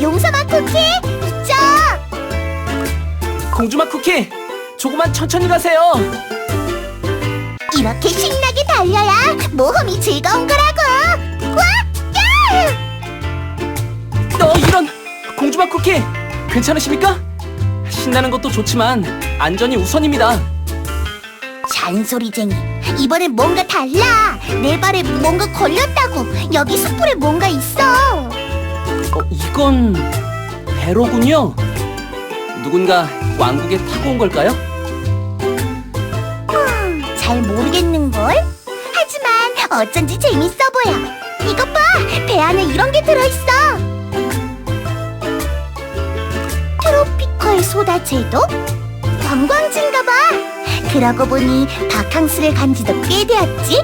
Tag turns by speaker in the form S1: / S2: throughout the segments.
S1: 용서만 쿠키 이쪽
S2: 공주맛 쿠키, 조금만 천천히 가세요.
S1: 이렇게 신나게 달려야 모험이 즐거운 거라고 와! 야!
S2: 너 이런 공주맛 쿠키, 괜찮으십니까? 신나는 것도 좋지만 안전이 우선입니다.
S1: 잔소리쟁이 이번엔 뭔가 달라 내 발에 뭔가 걸렸다고 여기 숯불에 뭔가 있어
S2: 어, 이건 배로군요. 누군가 왕국에 타고 온 걸까요?
S1: 음, 잘 모르겠는걸 하지만 어쩐지 재밌어 보여 이것 봐 배 안에 이런 게 들어있어 트로피컬 소다 제도? 관광지인가 봐 그러고 보니 바캉스를 간 지도 꽤 되었지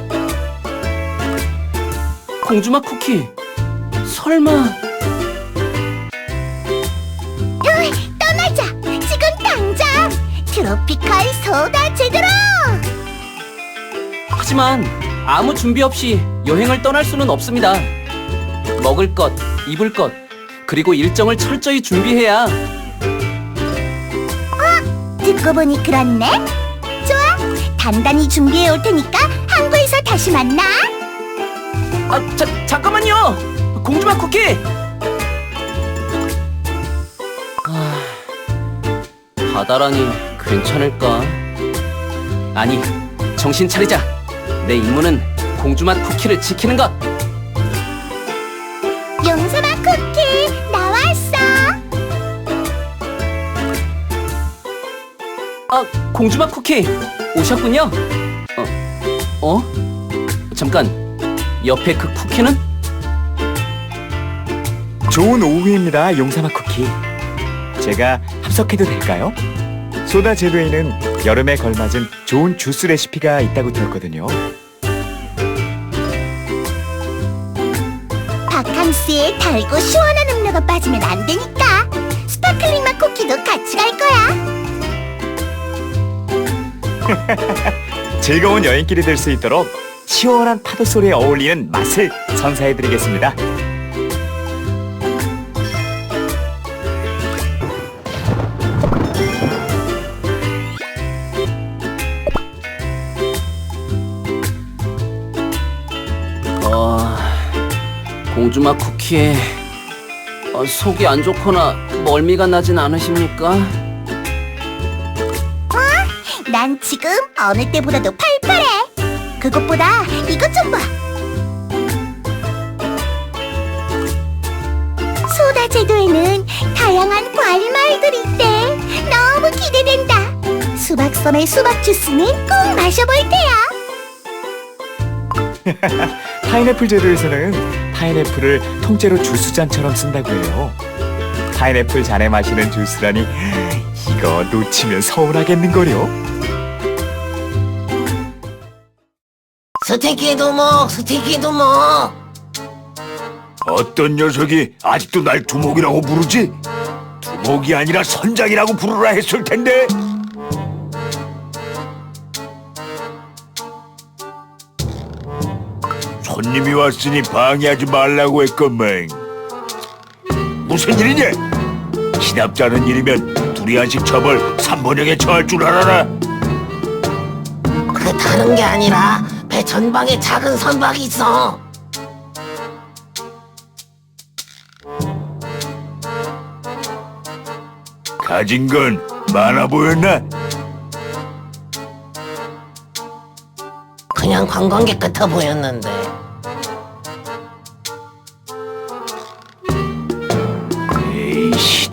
S2: 공주맛 쿠키. 설마
S1: 트로피컬 소다 제대로
S2: 하지만 아무 준비 없이 여행을 떠날 수는 없습니다. 먹을 것, 입을 것, 그리고 일정을 철저히 준비해야
S1: 듣고 보니 그렇네 좋아 단단히 준비해 올 테니까 항구에서 다시 만나
S2: 아, 자, 잠깐만요! 공주맛 쿠키! 아, 바다라니 괜찮을까? 아니, 정신 차리자. 내 임무는 공주맛 쿠키를 지키는 것.
S1: 용서마 쿠키 나왔어
S2: 아, 공주맛 쿠키 오셨군요. 어, 어? 잠깐, 옆에 그 쿠키는?
S3: 좋은 오후입니다, 용사마 쿠키. 제가 합석해도 될까요? 소다 제도에는 여름에 걸맞은 좋은 주스 레시피가 있다고 들었거든요.
S1: 바캉스에 달고 시원한 음료가 빠지면 안 되니까 스파클링 맛 쿠키도 같이 갈 거야
S3: 즐거운 여행길이 될 수 있도록 시원한 파도 소리에 어울리는 맛을 선사해드리겠습니다.
S2: 공주맛 쿠키 어, 속이 안 좋거나 멀미가 나진 않으십니까?
S1: 난 지금 어느 때보다도 팔팔해. 그것보다 이것 좀 봐. 소다 제도에는 다양한 과일마을들이 있대. 너무 기대된다. 수박섬의 수박 주스는 꼭 마셔볼 테야.
S3: 파인애플 제도에서는 파인애플을 통째로 주스잔처럼 쓴다고 해요. 파인애플 잔에 마시는 주스라니 이거 놓치면 서운하겠는걸요?
S4: 스티키 두목, 스티키 두목.
S5: 어떤 녀석이 아직도 날 두목이라고 부르지? 두목이 아니라 선장이라고 부르라 했을 텐데. 손님이 왔으니 방해하지 말라고 했건만. 무슨 일이냐? 시납자는 일이면 두리안식 처벌 3번형에 처할 줄 알아라.
S4: 그 다른 게 아니라 배 전방에 작은 선박이 있어.
S5: 가진 건 많아 보였나?
S4: 그냥 관광객 같아 보였는데.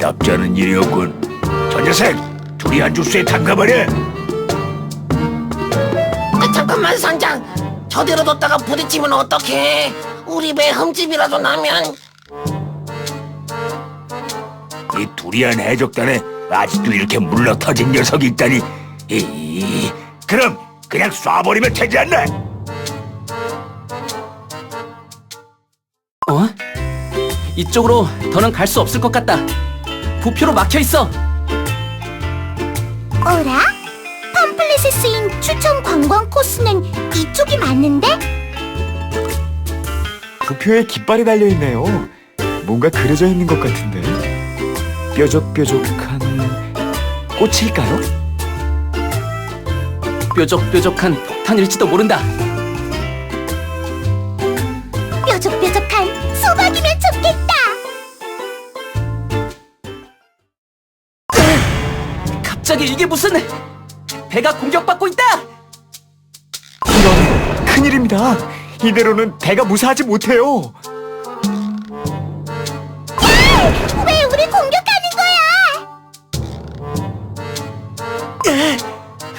S5: 에이, 시답자는 일이었군. 저 녀석, 두리안 주스에 담가버려.
S4: 아, 잠깐만 선장. 저대로 뒀다가 부딪히면 어떡해? 우리 배 흠집이라도 나면
S5: 이 두리안 해적단에 아직도 이렇게 물러 터진 녀석이 있다니. 이, 그럼 그냥 쏴버리면 되지 않나?
S2: 어? 이쪽으로 더는 갈 수 없을 것 같다. 부표로 막혀 있어.
S1: 어라? 팜플렛에 쓰인 추천 관광 코스는 이쪽이 맞는데?
S3: 부표에 깃발이 달려 있네요. 뭔가 그려져 있는 것 같은데. 뾰족뾰족한 꽃일까요?
S2: 뾰족뾰족한 폭탄일지도 모른다. 무슨 배가 공격받고 있다.
S3: 이런 큰일입니다. 이대로는 배가 무사하지 못해요.
S1: 왜 우리 공격하는 거야?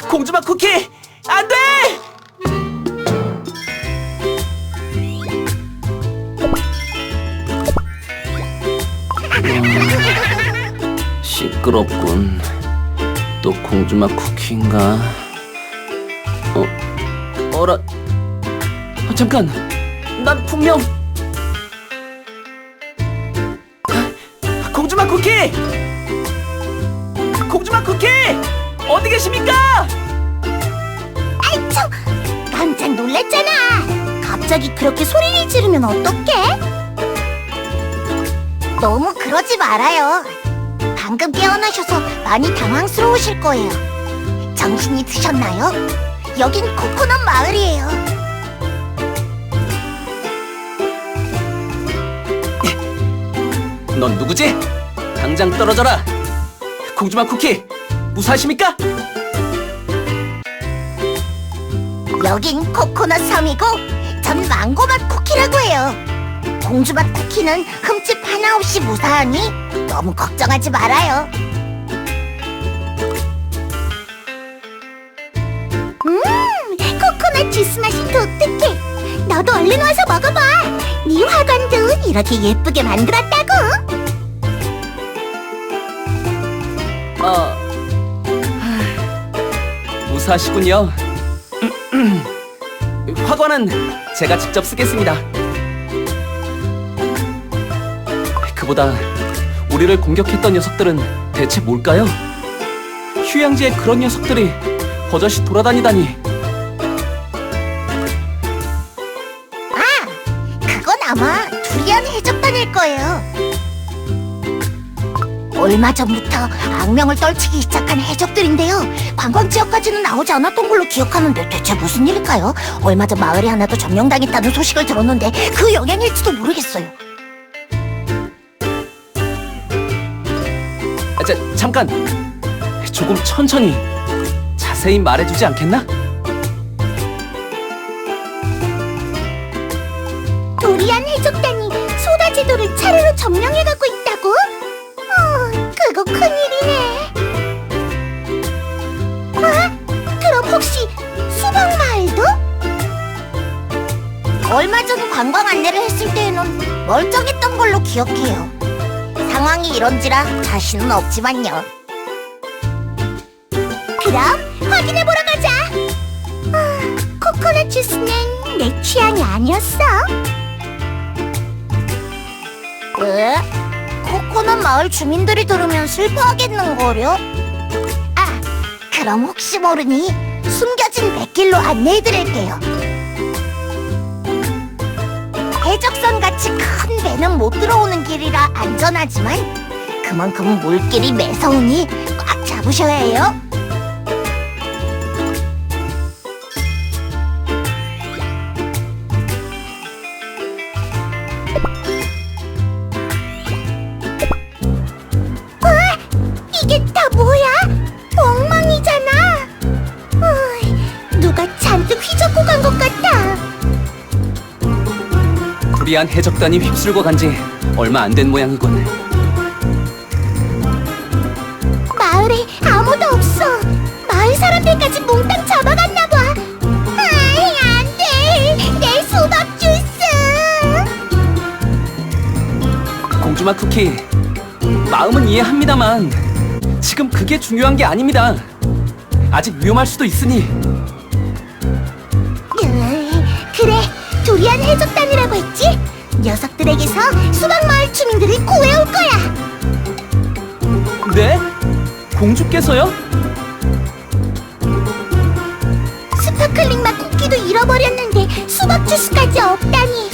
S2: 공주맛 쿠키 안 돼! 시끄럽군. 또 공주맛 쿠키인가? 어, 어라. 아, 잠깐. 난 분명 아, 공주맛 쿠키! 공주맛 쿠키! 어디 계십니까?
S1: 아이 참 깜짝 놀랐잖아. 갑자기 그렇게 소리를 지르면 어떡해? 너무 그러지 말아요. 방금 깨어나셔서 많이 당황스러우실 거예요. 정신이 드셨나요? 여긴 코코넛 마을이에요.
S2: 넌 누구지? 당장 떨어져라! 공주맛 쿠키, 무사하십니까?
S1: 여긴 코코넛 섬이고 전 망고맛 쿠키라고 해요. 공주맛 쿠키는 흠집 하나 없이 무사하니 너무 걱정하지 말아요. 음, 코코넛 주스 맛이 독특해. 너도 얼른 와서 먹어봐. 네 화관도 이렇게 예쁘게 만들었다고.
S2: 어... 하, 무사하시군요. 화관은 제가 직접 쓰겠습니다. 그보다 우리를 공격했던 녀석들은 대체 뭘까요? 휴양지에 그런 녀석들이 버젓이 돌아다니다니
S1: 그건 아마 두리안 해적단일 거예요. 얼마 전부터 악명을 떨치기 시작한 해적들인데요. 관광 지역까지는 나오지 않았던 걸로 기억하는데 대체 무슨 일일까요? 얼마 전 마을에 하나도 점령당했다는 소식을 들었는데 그 영향일지도 모르겠어요.
S2: 자, 잠깐 조금 천천히 자세히 말해주지 않겠나?
S1: 도리안 해적단이 소다 제도를 차례로 점령해가고 있다고? 어, 그거 큰일이네. 아, 그럼 혹시 수박 마을도? 얼마 전 관광 안내를 했을 때에는 멀쩡했던 걸로 기억해요. 상황이 이런지라 자신은 없지만요. 그럼 확인해 보러 가자. 아, 코코넛 주스는 내 취향이 아니었어. 왜? 코코넛 마을 주민들이 들으면 슬퍼하겠는거려? 아, 그럼 혹시 모르니 숨겨진 백길로 안내해 드릴게요. 같이 큰 배는 못 들어오는 길이라 안전하지만 그만큼 물길이 매서우니 꽉 잡으셔야 해요.
S2: 불이한 해적단이 휩쓸고 간 지 얼마 안 된 모양이군.
S1: 마을에 아무도 없어. 마을 사람들까지 몽땅 잡아갔나 봐. 아이, 안 돼. 내 수박 주스.
S2: 공주맛 쿠키, 마음은 이해합니다만 지금 그게 중요한 게 아닙니다. 아직 위험할 수도 있으니
S1: 으이, 그래, 두리안 해적단이라고 했지? 녀석들에게서 수박 마을 주민들을 구해올 거야.
S2: 네? 공주께서요?
S1: 스파클링 맛 쿠키도 잃어버렸는데 수박 주스까지 없다니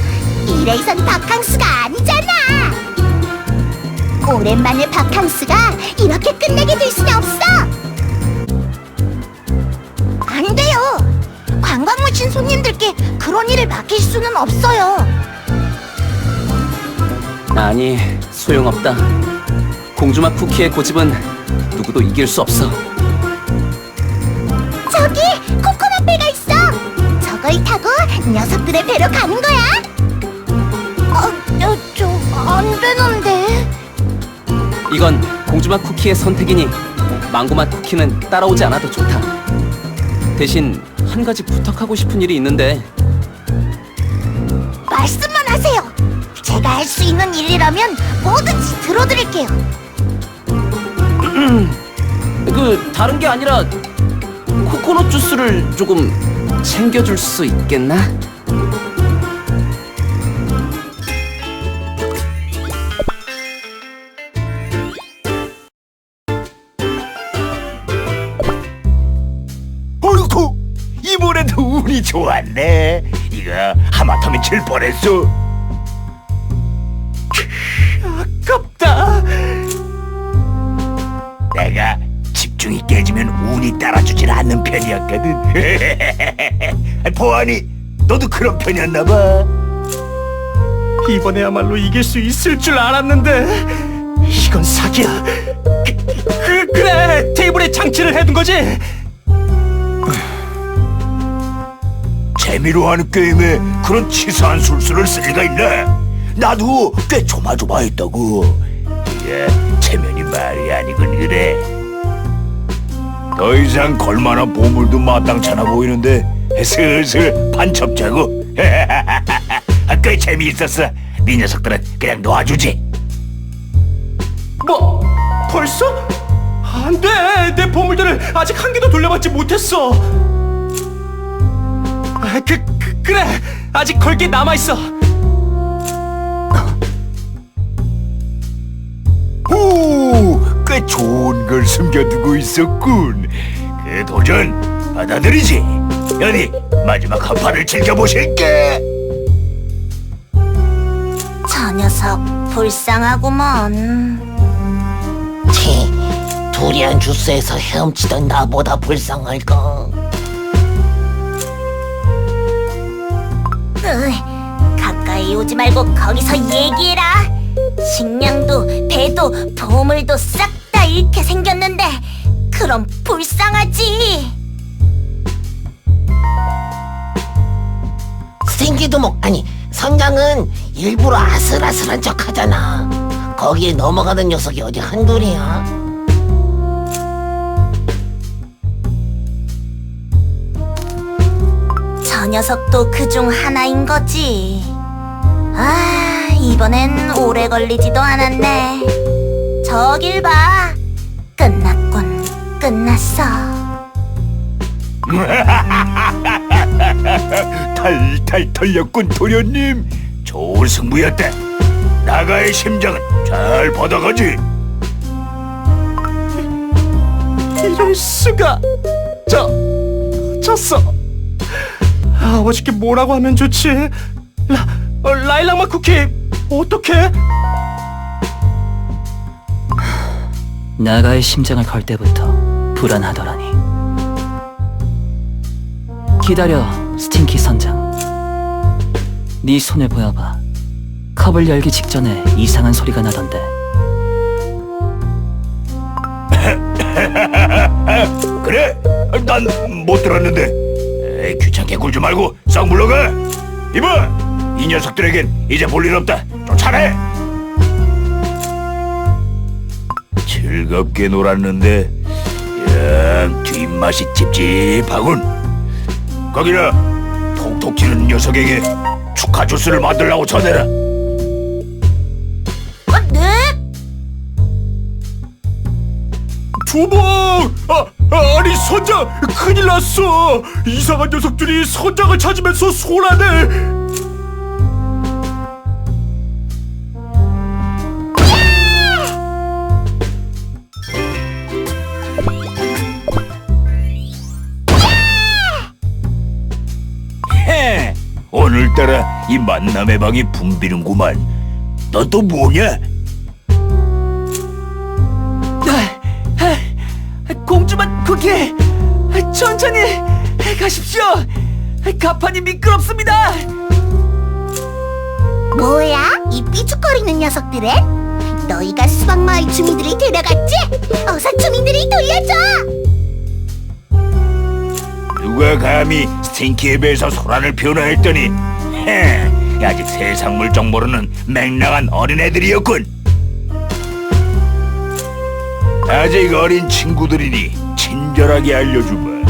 S1: 이래선 바캉스가 아니잖아
S6: 오랜만에 바캉스가 이렇게 끝내게 될 수는 없어. 안 돼요. 관광 오신 손님들께 그런 일을 맡길 수는 없어요.
S2: 아니, 소용없다. 공주맛 쿠키의 고집은 누구도 이길 수 없어.
S6: 저기 코코넛 배가 있어. 저걸 타고 녀석들의 배로 가는 거야. 어, 저안 되는데.
S2: 이건 공주맛 쿠키의 선택이니 망고맛 쿠키는 따라오지 않아도 좋다. 대신 한 가지 부탁하고 싶은 일이 있는데
S6: 할 수 있는 일이라면 뭐든지 들어드릴게요.
S2: 그 다른 게 아니라 코코넛 주스를 조금 챙겨줄 수 있겠나?
S5: 어이구 이번에도 운이 좋았네 이거 하마터면 질 뻔했어 내가 집중이 깨지면 운이 따라주질 않는 편이었거든 보아니 너도 그런 편이었나 봐
S7: 이번에야말로 이길 수 있을 줄 알았는데 이건 사기야. 그, 그, 그래 테이블에 장치를 해둔 거지.
S5: 재미로 하는 게임에 그런 치사한 술수를 쓸 리가 있나? 나도 꽤 조마조마했다고. 이게 체면이 말이 아니군 그래. 더 이상 걸만한 보물도 마땅찮아 보이는데 슬슬 판첩자고. 꽤 재미있었어. 네 녀석들은 그냥 놓아주지.
S7: 뭐 벌써? 안 돼 내 보물들을 아직 한 개도 돌려받지 못했어. 아, 그, 그 그래 아직 걸 게 남아 있어.
S5: 오, 꽤 좋은 걸 숨겨두고 있었군. 그 도전 받아들이지. 연희 마지막 한 판을 즐겨보실게.
S6: 저 녀석 불쌍하구먼.
S4: 치, 두리안 주스에서 헤엄치던 나보다 불쌍할까?
S6: 으, 가까이 오지 말고 거기서 얘기해라. 식량도 배도 보물도 싹 다 잃게 생겼는데 그럼 불쌍하지.
S4: 생기도목 아니 선장은 일부러 아슬아슬한 척하잖아. 거기에 넘어가는 녀석이 어디 한둘이야?
S6: 저 녀석도 그 중 하나인 거지. 아, 이번엔 오래 걸리지도 않았네. 저길 봐. 끝났군. 끝났어.
S5: 탈탈 털렸군 도련님. 좋은 승부였다. 나가의 심장은 잘 받아가지.
S7: 이럴 수가. 저 졌어. 아, 어저께 뭐라고 하면 좋지? 라 어, 라일락마 쿠키 어떡해?
S2: 나가의 심장을 걸 때부터 불안하더라니. 기다려, 스팅키 선장. 네 손을 보여봐. 컵을 열기 직전에 이상한 소리가 나던데.
S5: 그래? 난 못 들었는데. 에이, 귀찮게 굴지 말고 싹 물러가. 이봐, 이 녀석들에겐 이제 볼 일 없다. 쫓아내. 즐겁게 놀았는데 영 뒷맛이 찝찝하군. 거기라 톡톡 튀는 녀석에게 축하 주스를 만들라고 전해라.
S6: 어, 네?
S7: 주먹! 아, 아니 선장 큰일 났어. 이상한 녀석들이 선장을 찾으면서 소란을.
S5: 이 만남의 방이 붐비는구만. 너또 뭐냐?
S2: 아, 아, 공주만 거기에 천천히 가십시오. 가판이 미끄럽습니다.
S1: 뭐야? 이 삐죽거리는 녀석들은? 너희가 수박마을 주민들이 데려갔지? 어서 주민들이 돌려줘!
S5: 누가 감히 스팅키에 배에서 소란을 피우나 했더니 헤, 아직 세상 물정 모르는 맹랑한 어린애들이었군 아직 어린 친구들이니 친절하게 알려주마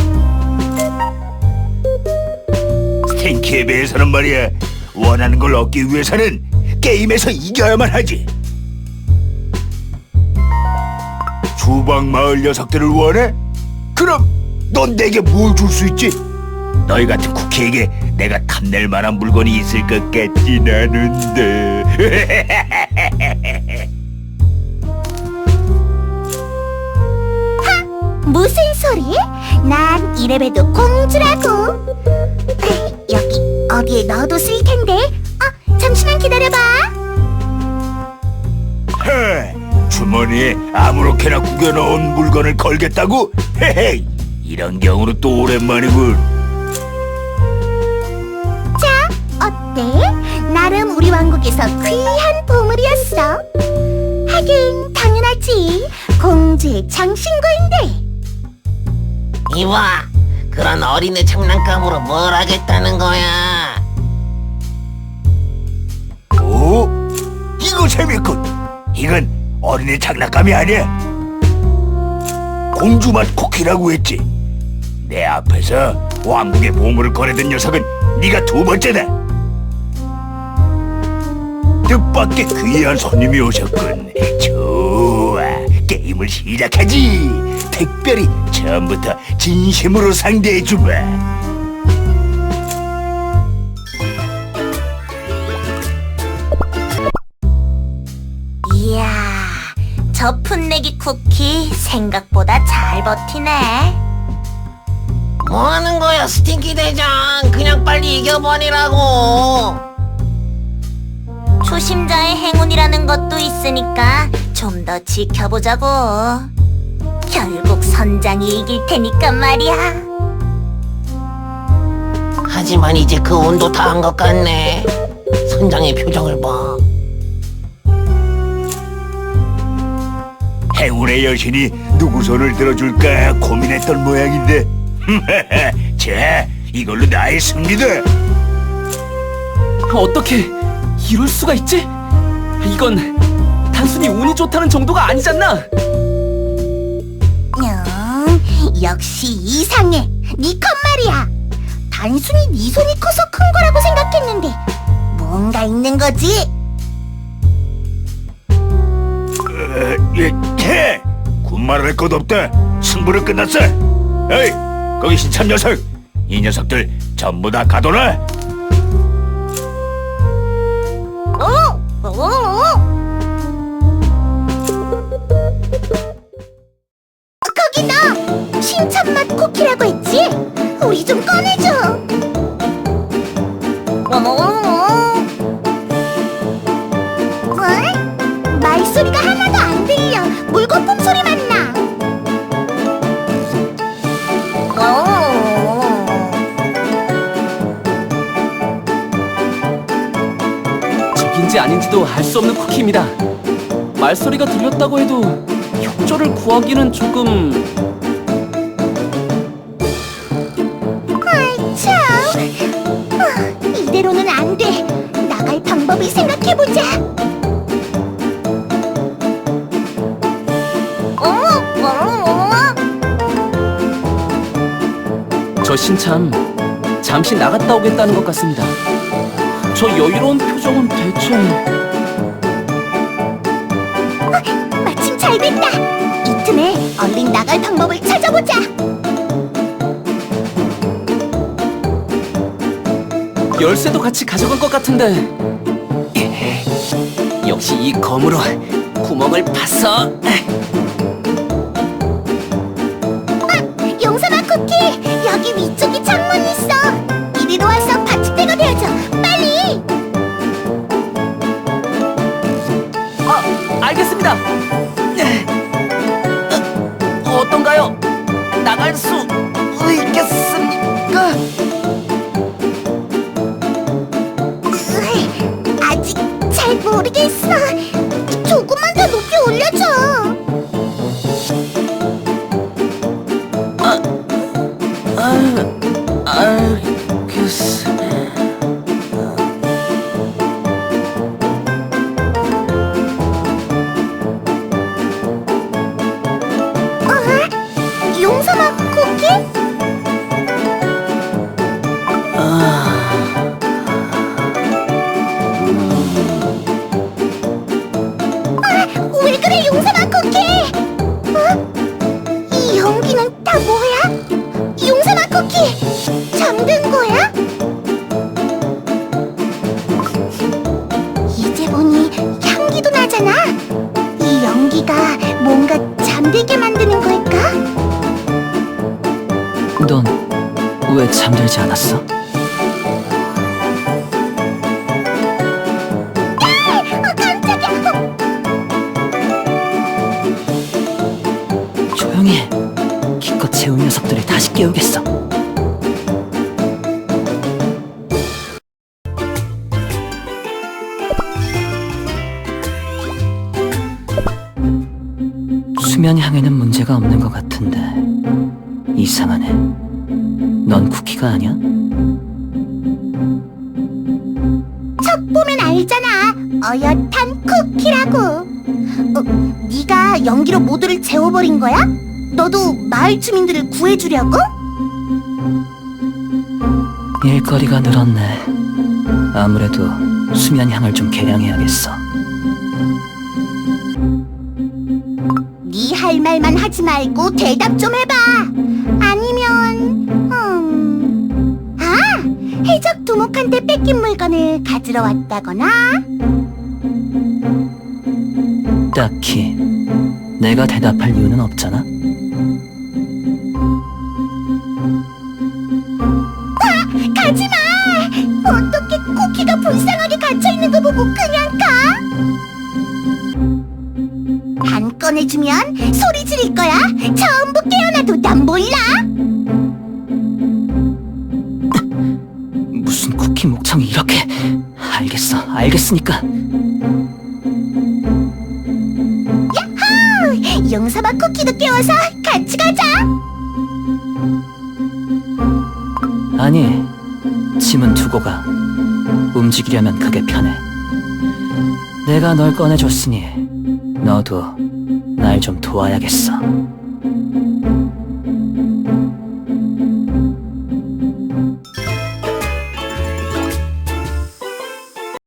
S5: 스팅키에 비해서는 말이야 원하는 걸 얻기 위해서는 게임에서 이겨야만 하지 주방 마을 녀석들을 원해? 그럼 넌 내게 뭘 줄 수 있지? 너희 같은 쿠키에게 내가 탐낼 만한 물건이 있을 것 같진 않은데.
S1: 무슨 소리? 난 이래봬도 공주라고. 에이, 여기 어디에 넣어뒀을 텐데. 어, 잠시만 기다려봐.
S5: 헤, 주머니에 아무렇게나 구겨 넣은 물건을 걸겠다고? 헤헤, 이런 경우는 또 오랜만이군.
S1: 자, 어때? 나름 우리 왕국에서 귀한 보물이었어. 하긴 당연하지. 공주의 장신구인데.
S4: 이봐, 그런 어린애 장난감으로 뭘 하겠다는 거야?
S5: 오, 이거 재밌군. 이건 어린애 장난감이 아니야. 공주맛 쿠키라고 했지. 내 앞에서 왕국의 보물을 꺼내든 녀석은 네가 두 번째다. 뜻밖의 귀한 손님이 오셨군. 좋아, 게임을 시작하지. 특별히 처음부터 진심으로 상대해주마.
S1: 이야, 저 풋내기 쿠키 생각보다 잘 버티네.
S4: 뭐 하는 거야, 스팅키 대장? 그냥 빨리 이겨버리라고.
S1: 초심자의 행운이라는 것도 있으니까 좀 더 지켜보자고. 결국 선장이 이길 테니까 말이야.
S4: 하지만 이제 그 온도 다 한 것 같네. 선장의 표정을 봐.
S5: 행운의 여신이 누구 손을 들어줄까 고민했던 모양인데 자 이걸로 나의 승리다
S2: 어떻게 이럴 수가 있지? 이건 단순히 운이 좋다는 정도가 아니잖아
S1: 음, 역시 이상해. 네컷 말이야. 단순히 네 손이 커서 큰 거라고 생각했는데 뭔가 있는 거지.
S5: 어, 예, 예. 군말할 것 없다 승부는 끝났어 에이 거기 신참 녀석 이 녀석들 전부 다 가둬놔
S2: 적인지 아닌지도 알 수 없는 쿠키입니다 말소리가 들렸다고 해도 협조를 구하기는 조금
S1: 아이 참 아, 이대로는 안 돼 나갈 방법을 생각해보자 어? 어?
S2: 저 신참 잠시 나갔다 오겠다는 것 같습니다. 저 여유로운 표정은 대체?
S1: 마침 잘 됐다. 이 틈에 얼른 나갈 방법을 찾아보자.
S2: 열쇠도 같이 가져간 것 같은데. 역시 이 검으로 구멍을 파서.
S1: 용서마 쿠키. 여기 위쪽에 창문 있어. 이리로 와서
S2: 알겠습니다. 어, 어떤가요?
S8: 나갈 수 있겠습니까?
S1: 아직 잘 모르겠어. 뭔가 잠들게 만드는 걸까?
S8: 넌 왜 잠들지 않았어?
S1: 아, 깜짝이야.
S8: 조용히 해. 기껏 재운 녀석들을 다시 깨우겠어. 문제가 없는 것 같은데 이상하네. 넌 쿠키가 아니야?
S1: 척 보면 알잖아. 어엿한 쿠키라고. 어, 네가 연기로 모두를 재워버린 거야? 너도 마을 주민들을 구해주려고?
S8: 일거리가 늘었네. 아무래도 수면 향을 좀 개량해야겠어.
S1: 할 말만 하지 말고 대답 좀 해봐. 아니면 음... 아 해적 두목한테 뺏긴 물건을 가지러 왔다거나
S8: 딱히 내가 대답할 이유는 없잖아.
S1: 꺼내주면 소리 지를 거야. 전부 깨어나도 난 몰라.
S8: 무슨 쿠키 목청이 이렇게? 알겠어, 알겠으니까.
S1: 용서봐 쿠키도 깨워서 같이 가자.
S8: 아니, 짐은 두고 가. 움직이려면 그게 편해. 내가 널 꺼내줬으니 너도 날 좀 도와야겠어.